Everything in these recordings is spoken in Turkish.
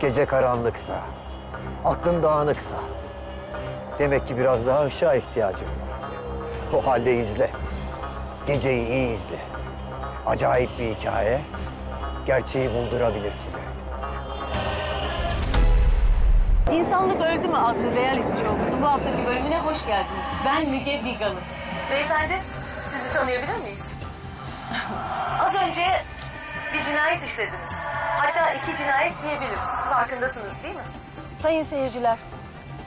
Gece karanlıksa, aklın dağınıksa, demek ki biraz daha ışığa ihtiyacım var. O halde izle. Geceyi iyi izle. Acayip bir hikaye, gerçeği buldurabilir size. İnsanlık Öldü mü adlı reality show'umuzun bu haftaki bölümüne hoş geldiniz. Ben Müge Bigalı. Beyefendi, sizi tanıyabilir miyiz? Az önce bir cinayet işlediniz. İki cinayet diyebiliriz. Farkındasınız değil mi? Sayın seyirciler,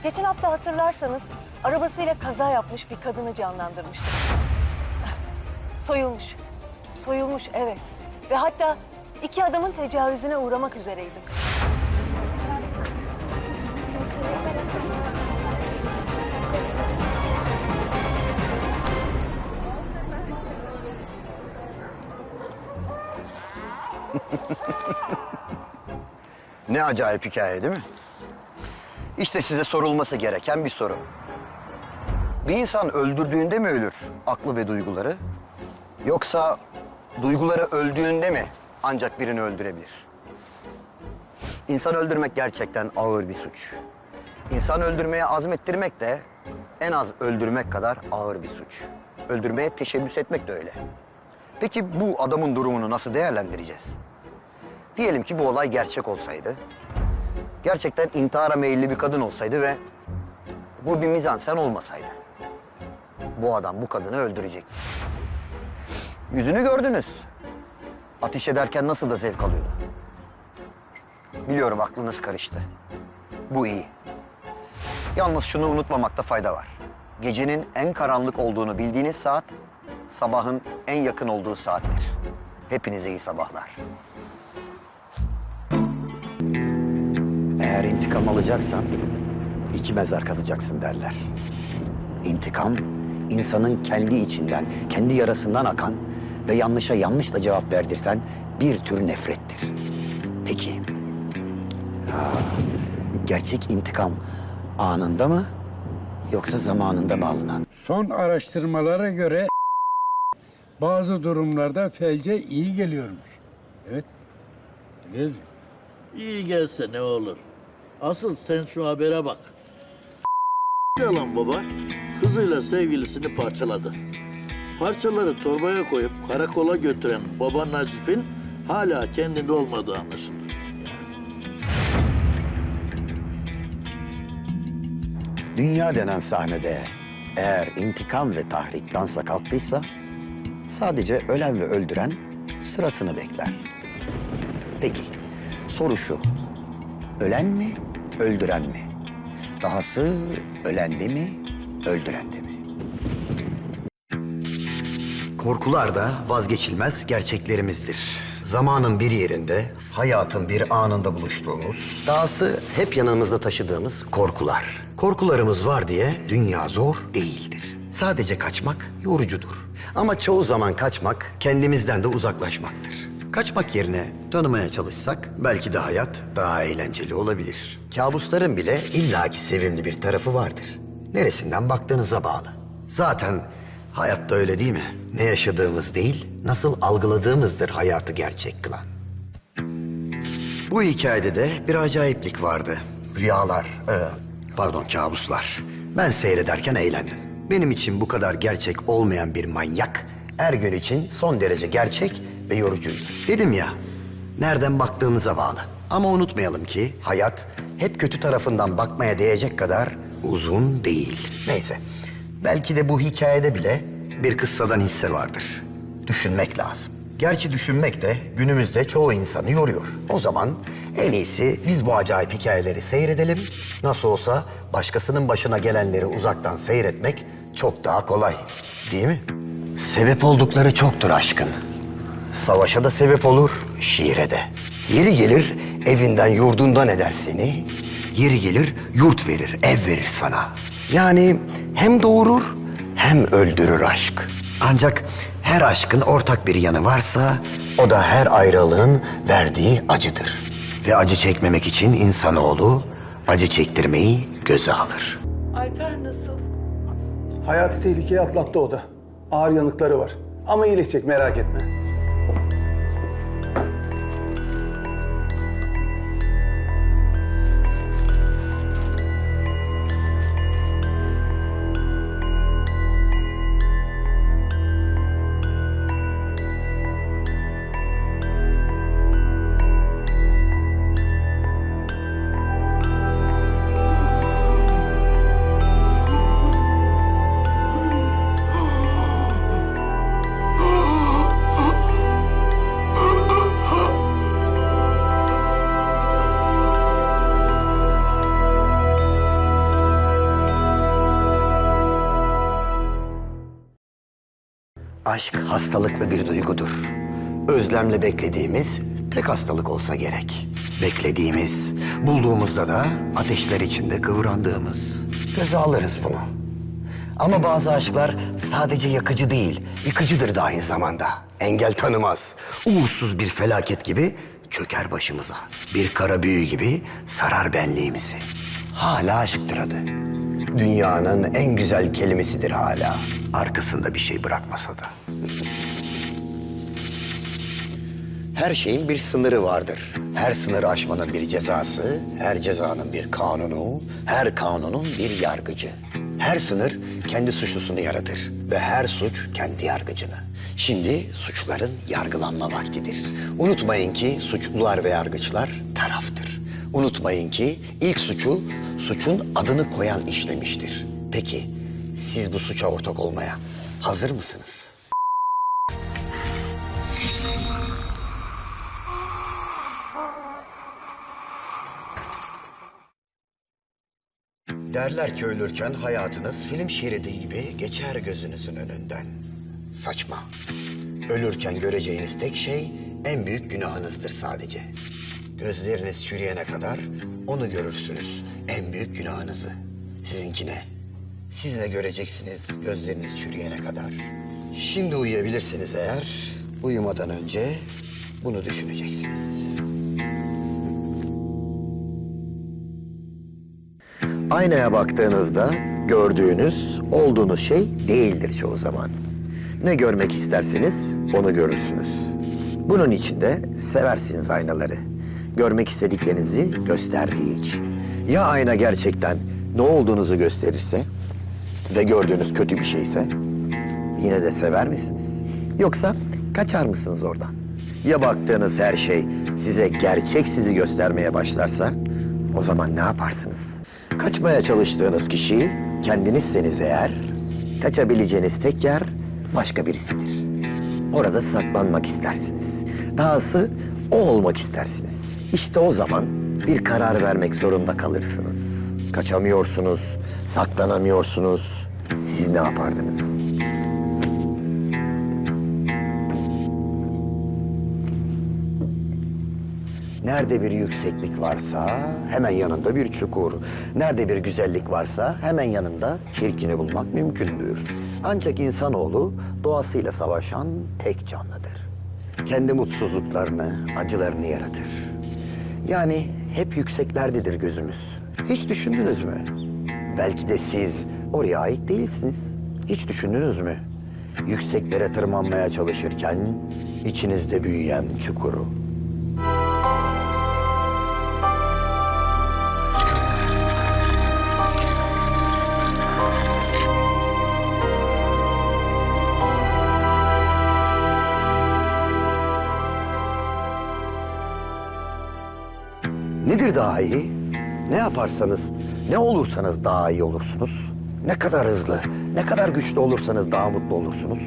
geçen hafta hatırlarsanız arabasıyla kaza yapmış bir kadını canlandırmıştık. Soyulmuş. Soyulmuş evet. Ve hatta iki adamın tecavüzüne uğramak üzereydim. Ne acayip hikaye değil mi? İşte size sorulması gereken bir soru. Bir insan öldürdüğünde mi ölür aklı ve duyguları? Yoksa duyguları öldüğünde mi ancak birini öldürebilir? İnsan öldürmek gerçekten ağır bir suç. İnsan öldürmeye azmettirmek de en az öldürmek kadar ağır bir suç. Öldürmeye teşebbüs etmek de öyle. Peki bu adamın durumunu nasıl değerlendireceğiz? Diyelim ki bu olay gerçek olsaydı. Gerçekten intihara meyilli bir kadın olsaydı ve bu bir mizansen olmasaydı. Bu adam bu kadını öldürecek. Yüzünü gördünüz. Ateş ederken nasıl da zevk alıyordu. Biliyorum aklınız karıştı. Bu iyi. Yalnız şunu unutmamakta fayda var. Gecenin en karanlık olduğunu bildiğiniz saat, sabahın en yakın olduğu saattir. Hepinize iyi sabahlar. Eğer intikam alacaksan iki mezar kazacaksın derler. İntikam insanın kendi içinden, kendi yarasından akan ve yanlışa yanlışla cevap verdirten bir tür nefrettir. Peki, ya, gerçek intikam anında mı yoksa zamanında mı alınan? Son araştırmalara göre bazı durumlarda felce iyi geliyormuş. Evet. Yazıyor? İyi gelse ne olur. Asıl sen şu habere bak. Yalan baba kızıyla sevgilisini parçaladı. Parçaları torbaya koyup karakola götüren baba Nazif'in hala kendinde olmadığı anlaşıldı. Dünya denen sahnede eğer intikam ve tahrik dansa kalktıysa sadece ölen ve öldüren sırasını bekler. Peki soru şu. Ölen mi, öldüren mi? Dahası ölende mi, öldürende mi? Korkular da vazgeçilmez gerçeklerimizdir. Zamanın bir yerinde, hayatın bir anında buluştuğumuz, dahası hep yanımızda taşıdığımız korkular. Korkularımız var diye dünya zor değildir. Sadece kaçmak yorucudur. Ama çoğu zaman kaçmak kendimizden de uzaklaşmaktır. Kaçmak yerine tanımaya çalışsak belki de hayat daha eğlenceli olabilir. Kabusların bile illaki sevimli bir tarafı vardır. Neresinden baktığınıza bağlı. Zaten hayatta öyle değil mi? Ne yaşadığımız değil, nasıl algıladığımızdır hayatı gerçek kılan. Bu hikayede de bir acayiplik vardı. Rüyalar, e, pardon kabuslar. Ben seyrederken eğlendim. Benim için bu kadar gerçek olmayan bir manyak, Ergün için son derece gerçek ve yorucuydu. Dedim ya, nereden baktığınıza bağlı. Ama unutmayalım ki hayat hep kötü tarafından bakmaya değecek kadar uzun değil. Neyse, belki de bu hikayede bile bir kıssadan hisse vardır. Düşünmek lazım. Gerçi düşünmek de günümüzde çoğu insanı yoruyor. O zaman en iyisi biz bu acayip hikayeleri seyredelim. Nasıl olsa başkasının başına gelenleri uzaktan seyretmek çok daha kolay. Değil mi? Sebep oldukları çoktur aşkın. Savaşa da sebep olur, şiire de. Yeri gelir evinden yurdundan eder seni. Yeri gelir yurt verir, ev verir sana. Yani hem doğurur hem öldürür aşk. Ancak her aşkın ortak bir yanı varsa o da her ayrılığın verdiği acıdır. Ve acı çekmemek için insanoğlu acı çektirmeyi göze alır. Alper nasıl? Hayatı tehlikeye atlattı o da. Ağır yanıkları var. Ama iyileşecek merak etme. Aşk hastalıklı bir duygudur. Özlemle beklediğimiz tek hastalık olsa gerek. Beklediğimiz, bulduğumuzda da ateşler içinde kıvrandığımız. Göze alırız bunu. Ama bazı aşklar sadece yakıcı değil, yıkıcıdır da aynı zamanda. Engel tanımaz. Uğursuz bir felaket gibi çöker başımıza. Bir kara büyü gibi sarar benliğimizi. Hala aşktır adı. Dünyanın en güzel kelimesidir hala. Arkasında bir şey bırakmasa da. Her şeyin bir sınırı vardır. Her sınırı aşmanın bir cezası, her cezanın bir kanunu, her kanunun bir yargıcı. Her sınır kendi suçlusunu yaratır ve her suç kendi yargıcını. Şimdi suçların yargılanma vaktidir. Unutmayın ki suçlular ve yargıçlar taraftır. Unutmayın ki ilk suçu suçun adını koyan işlemiştir. Peki siz bu suça ortak olmaya hazır mısınız? Derler ki ölürken hayatınız film şeridi gibi geçer gözünüzün önünden. Saçma. Ölürken göreceğiniz tek şey en büyük günahınızdır sadece. Gözleriniz çürüyene kadar onu görürsünüz, en büyük günahınızı. Sizinki ne? Siz ne göreceksiniz gözleriniz çürüyene kadar? Şimdi uyuyabilirsiniz eğer, uyumadan önce bunu düşüneceksiniz. Aynaya baktığınızda gördüğünüz, olduğunuz şey değildir çoğu zaman. Ne görmek isterseniz onu görürsünüz. Bunun için de seversiniz aynaları. Görmek istediklerinizi gösterdiği için. Ya ayna gerçekten ne olduğunuzu gösterirse ve gördüğünüz kötü bir şeyse yine de sever misiniz? Yoksa kaçar mısınız oradan? Ya baktığınız her şey size gerçek sizi göstermeye başlarsa o zaman ne yaparsınız? Kaçmaya çalıştığınız kişi kendinizseniz eğer kaçabileceğiniz tek yer başka birisidir. Orada saklanmak istersiniz. Dahası o olmak istersiniz. İşte o zaman bir karar vermek zorunda kalırsınız. Kaçamıyorsunuz, saklanamıyorsunuz. Siz ne yapardınız? Nerede bir yükseklik varsa hemen yanında bir çukur. Nerede bir güzellik varsa hemen yanında çirkini bulmak mümkündür. Ancak insanoğlu doğasıyla savaşan tek canlıdır. Kendi mutsuzluklarını, acılarını yaratır. Yani hep yükseklerdedir gözümüz. Hiç düşündünüz mü? Belki de siz oraya ait değilsiniz. Hiç düşündünüz mü? Yükseklere tırmanmaya çalışırken içinizde büyüyen çukuru. Nedir daha iyi? Ne yaparsanız, ne olursanız daha iyi olursunuz. Ne kadar hızlı, ne kadar güçlü olursanız daha mutlu olursunuz.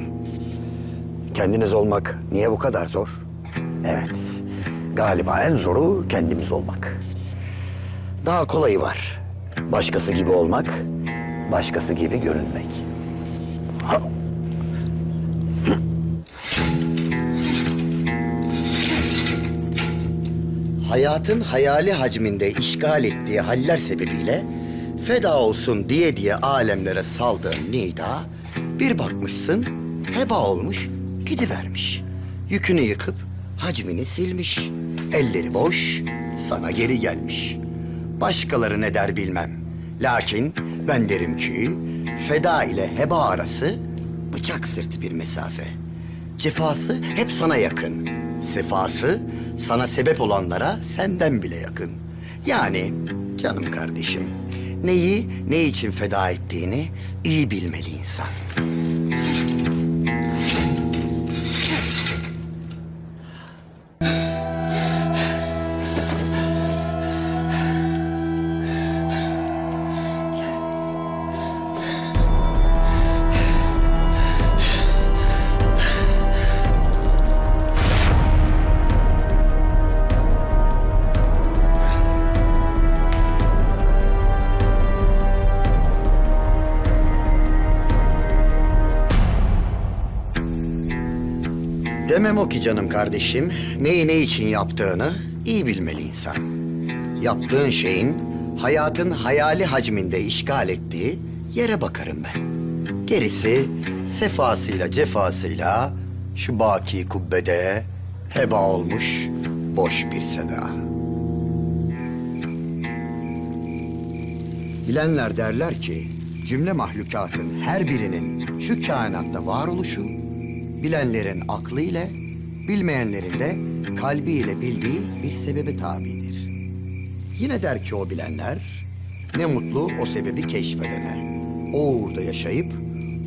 Kendiniz olmak niye bu kadar zor? Evet, galiba en zoru kendimiz olmak. Daha kolayı var. Başkası gibi olmak, başkası gibi görünmek. Ha. Hayatın hayali hacminde işgal ettiği haller sebebiyle feda olsun diye diye alemlere saldığın nida bir bakmışsın heba olmuş gidivermiş. Yükünü yıkıp hacmini silmiş. Elleri boş sana geri gelmiş. Başkaları ne der bilmem. Lakin ben derim ki feda ile heba arası bıçak sırtı bir mesafe. Cefası hep sana yakın. Sefası sana sebep olanlara senden bile yakın. Yani canım kardeşim neyi ne için feda ettiğini iyi bilmeli insan. Demem o ki canım kardeşim, neyi ne için yaptığını iyi bilmeli insan. Yaptığın şeyin hayatın hayali hacminde işgal ettiği yere bakarım ben. Gerisi sefasıyla cefasıyla şu baki kubbede heba olmuş boş bir seda. Bilenler derler ki cümle mahlukatın her birinin şu kainatta varoluşu bilenlerin aklı ile bilmeyenlerin de kalbi ile bildiği bir sebebe tabidir. Yine der ki o bilenler ne mutlu o sebebi keşfedene. O uğurda yaşayıp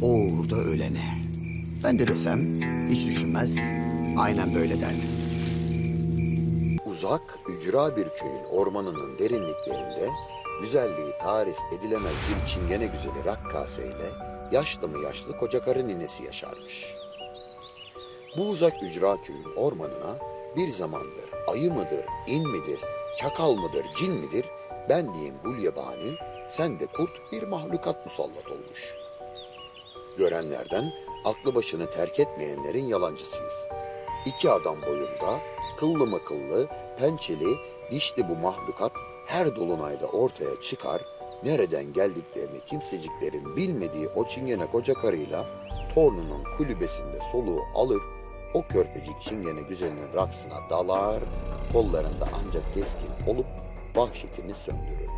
o uğurda ölene. Ben de desem hiç düşünmez aynen böyle derdim. Uzak, ücra bir köyün ormanının derinliklerinde güzelliği tarif edilemez bir çingene güzeli Rakkase ile yaşlı mı yaşlı koca karı ninesi yaşarmış. Bu uzak ücra köyün ormanına bir zamandır ayı mıdır, in midir, çakal mıdır, cin midir ben diyeyim gulyabani, sen de kurt bir mahlukat musallat olmuş. Görenlerden aklı başını terk etmeyenlerin yalancısıyız. İki adam boyunda, kıllı mı pençeli, dişli bu mahlukat her dolunayda ortaya çıkar, nereden geldiklerini kimseciklerin bilmediği o çingene koca karıyla torununun kulübesinde soluğu alır, o körpecik çingene güzelinin raksına dalar, kollarında ancak keskin olup vahşetini söndürür.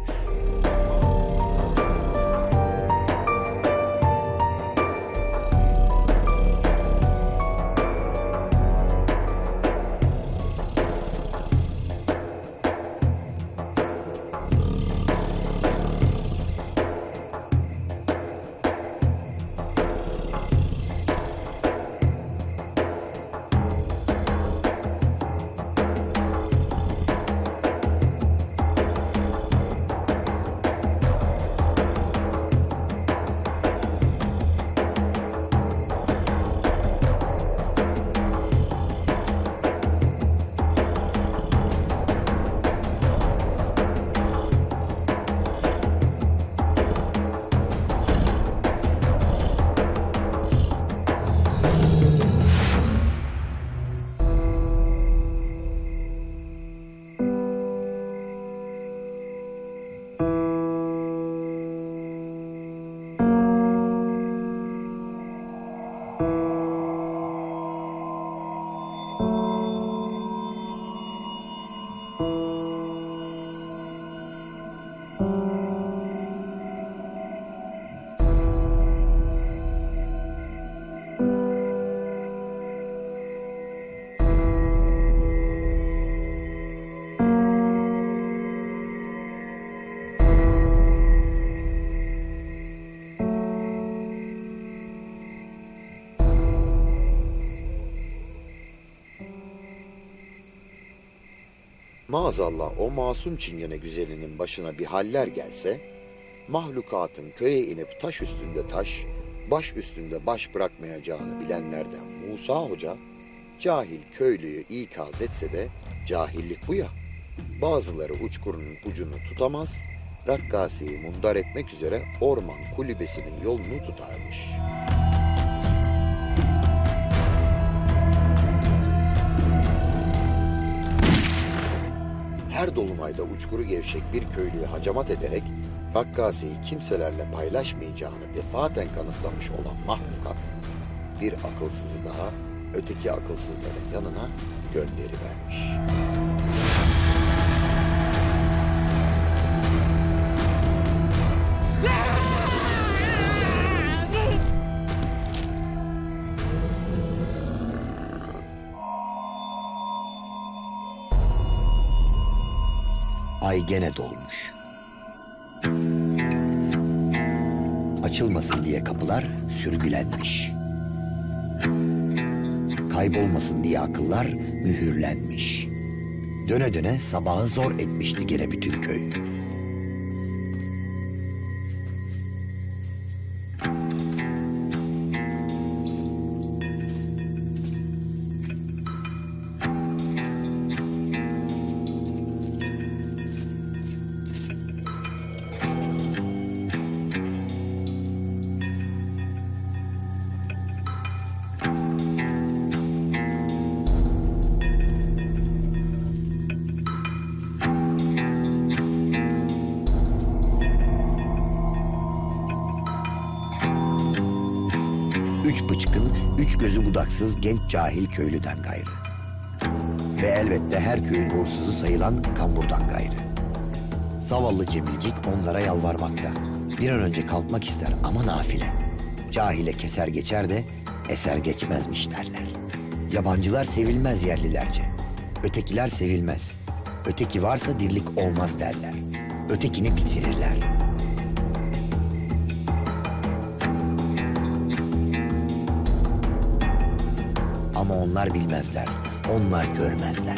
Maazallah o masum çingene güzelinin başına bir haller gelse, mahlukatın köye inip taş üstünde taş, baş üstünde baş bırakmayacağını bilenlerden Musa Hoca, cahil köylüyü ikaz etse de cahillik bu ya. Bazıları uçkurunun ucunu tutamaz, Rakkasi'yi mundar etmek üzere orman kulübesinin yolunu tutarmış. Her dolunayda uçkuru gevşek bir köylüyü hacamat ederek Rakkasi'yi kimselerle paylaşmayacağını defaten kanıtlamış olan mahlukat, bir akılsızı daha öteki akılsızların yanına gönderivermiş. Ay gene dolmuş. Açılmasın diye kapılar sürgülenmiş. Kaybolmasın diye akıllar mühürlenmiş. Döne döne sabahı zor etmişti gene bütün köy. Budaksız genç cahil köylüden gayrı. Ve elbette her köyün uğursuzu sayılan kamburdan gayrı. Zavallı Cemilcik onlara yalvarmakta. Bir an önce kalkmak ister ama nafile. Cahile keser geçer de eser geçmezmiş derler. Yabancılar sevilmez yerlilerce. Ötekiler sevilmez. Öteki varsa dirlik olmaz derler. Ötekini bitirirler. Onlar bilmezler. Onlar görmezler.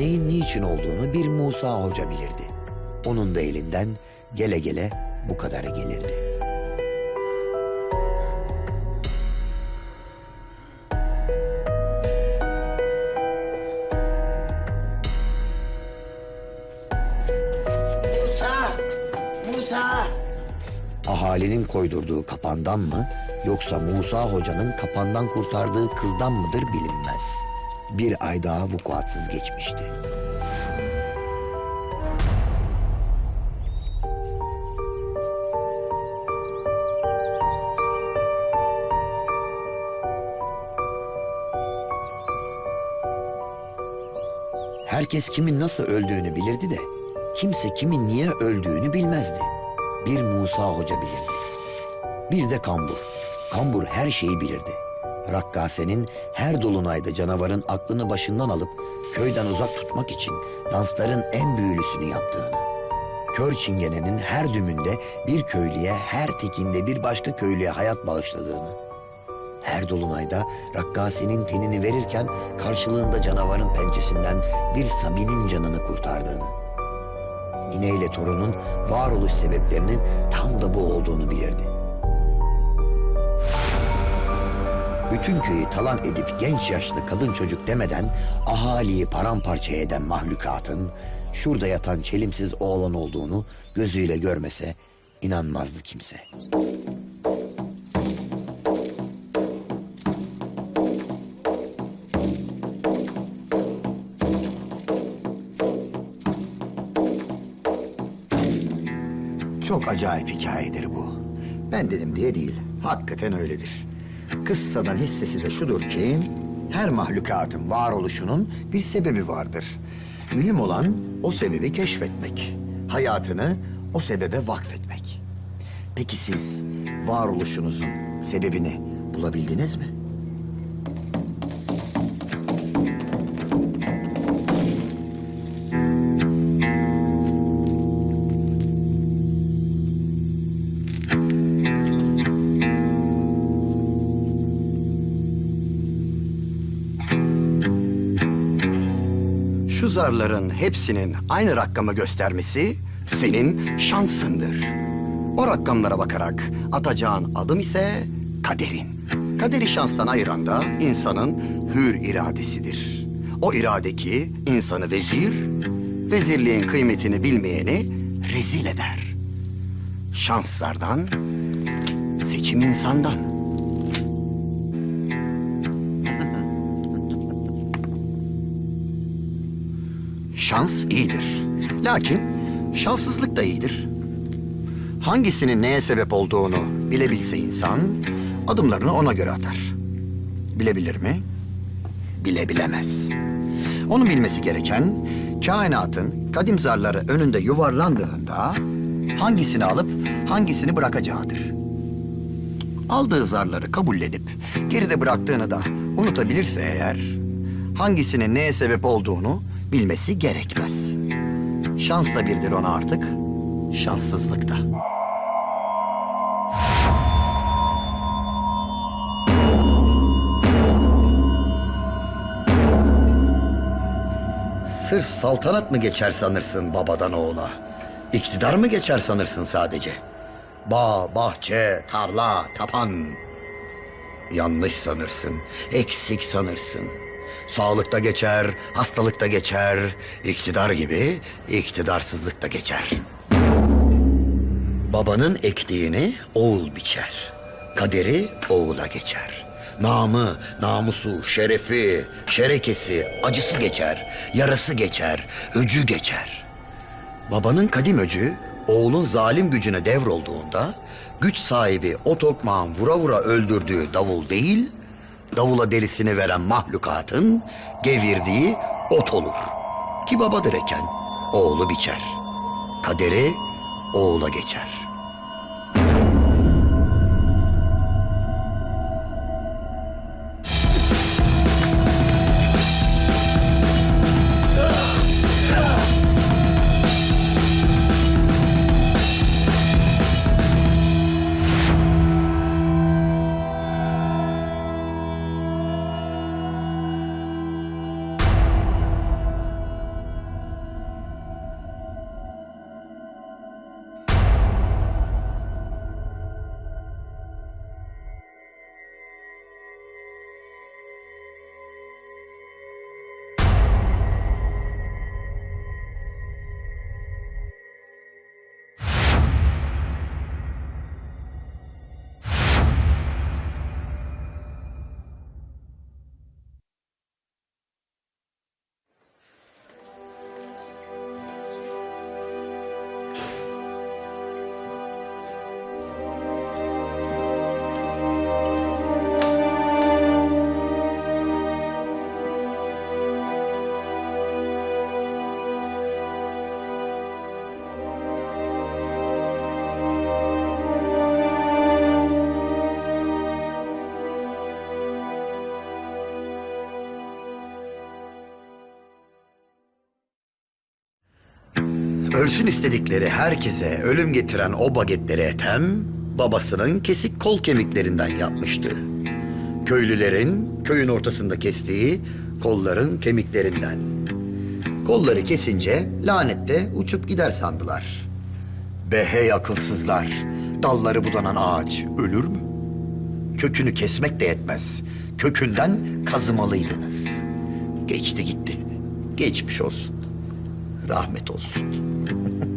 Neyin niçin olduğunu bir Musa Hoca bilirdi. Onun da elinden gele gele bu kadarı gelirdi. Musa! Musa! Ahalinin koydurduğu kapandan mı yoksa Musa Hoca'nın kapandan kurtardığı kızdan mıdır bilinmez. Bir ay daha vukuatsız geçmişti. Herkes kimin nasıl öldüğünü bilirdi de kimse kimin niye öldüğünü bilmezdi. Bir Musa Hoca bilirdi. Bir de Kambur. Kambur her şeyi bilirdi. Rakkase'nin her dolunayda canavarın aklını başından alıp köyden uzak tutmak için dansların en büyülüsünü yaptığını. Kör çingenenin her dümünde bir köylüye, her tekinde bir başka köylüye hayat bağışladığını. Her dolunayda Rakkase'nin tenini verirken karşılığında canavarın pençesinden bir Sabinin canını kurtardığını. Nine torunun varoluş sebeplerinin tam da bu olduğunu bilirdi. Bütün köyü talan edip genç yaşlı kadın çocuk demeden ahaliyi paramparça eden mahlukatın şurada yatan çelimsiz oğlan olduğunu gözüyle görmese inanmazdı kimse. Çok acayip hikayedir bu. Ben dedim diye değil, hakikaten öyledir. Kıssadan hissesi de şudur ki... ...her mahlukatın varoluşunun bir sebebi vardır. Mühim olan o sebebi keşfetmek. Hayatını o sebebe vakfetmek. Peki siz varoluşunuzun sebebini bulabildiniz mi? Şu zarların hepsinin aynı rakamı göstermesi senin şansındır. O rakamlara bakarak atacağın adım ise kaderin. Kaderi şanstan ayıran da insanın hür iradesidir. O irade ki insanı vezir, vezirliğin kıymetini bilmeyeni rezil eder. Şans zardan, seçim insandan. Şans iyidir. Lakin şanssızlık da iyidir. Hangisinin neye sebep olduğunu bilebilse insan adımlarını ona göre atar. Bilebilir mi? Bilebilemez. Onu bilmesi gereken kainatın kadim zarları önünde yuvarlandığında hangisini alıp hangisini bırakacağıdır. aldığı zarları kabullenip geride bıraktığını da unutabilirse eğer hangisinin neye sebep olduğunu bilmesi gerekmez. Şans da birdir ona artık, şanssızlık da. Sırf saltanat mı geçer sanırsın babadan oğula? İktidar mı geçer sanırsın sadece? Bağ, bahçe, tarla, tapan. Yanlış sanırsın, eksik sanırsın. Sağlıkta geçer, hastalıkta geçer. İktidar gibi iktidarsızlık da geçer. Babanın ektiğini oğul biçer. Kaderi oğula geçer. Namı, namusu, şerefi, şerekesi, acısı geçer. Yarası geçer, öcü geçer. Babanın kadim öcü oğlun zalim gücüne devrolduğunda güç sahibi o tokmağın vura vura öldürdüğü davul değil, davula derisini veren mahlukatın gevirdiği ot olur. Ki babadır eken oğlu biçer. Kaderi oğula geçer. Ölsün istedikleri herkese ölüm getiren o bagetleri Ethem, babasının kesik kol kemiklerinden yapmıştı. Köylülerin köyün ortasında kestiği kolların kemiklerinden. Kolları kesince lanette uçup gider sandılar. Be hey akılsızlar, dalları budanan ağaç ölür mü? Kökünü kesmek de yetmez. Kökünden kazımalıydınız. Geçti gitti. Geçmiş olsun. Rahmet olsun.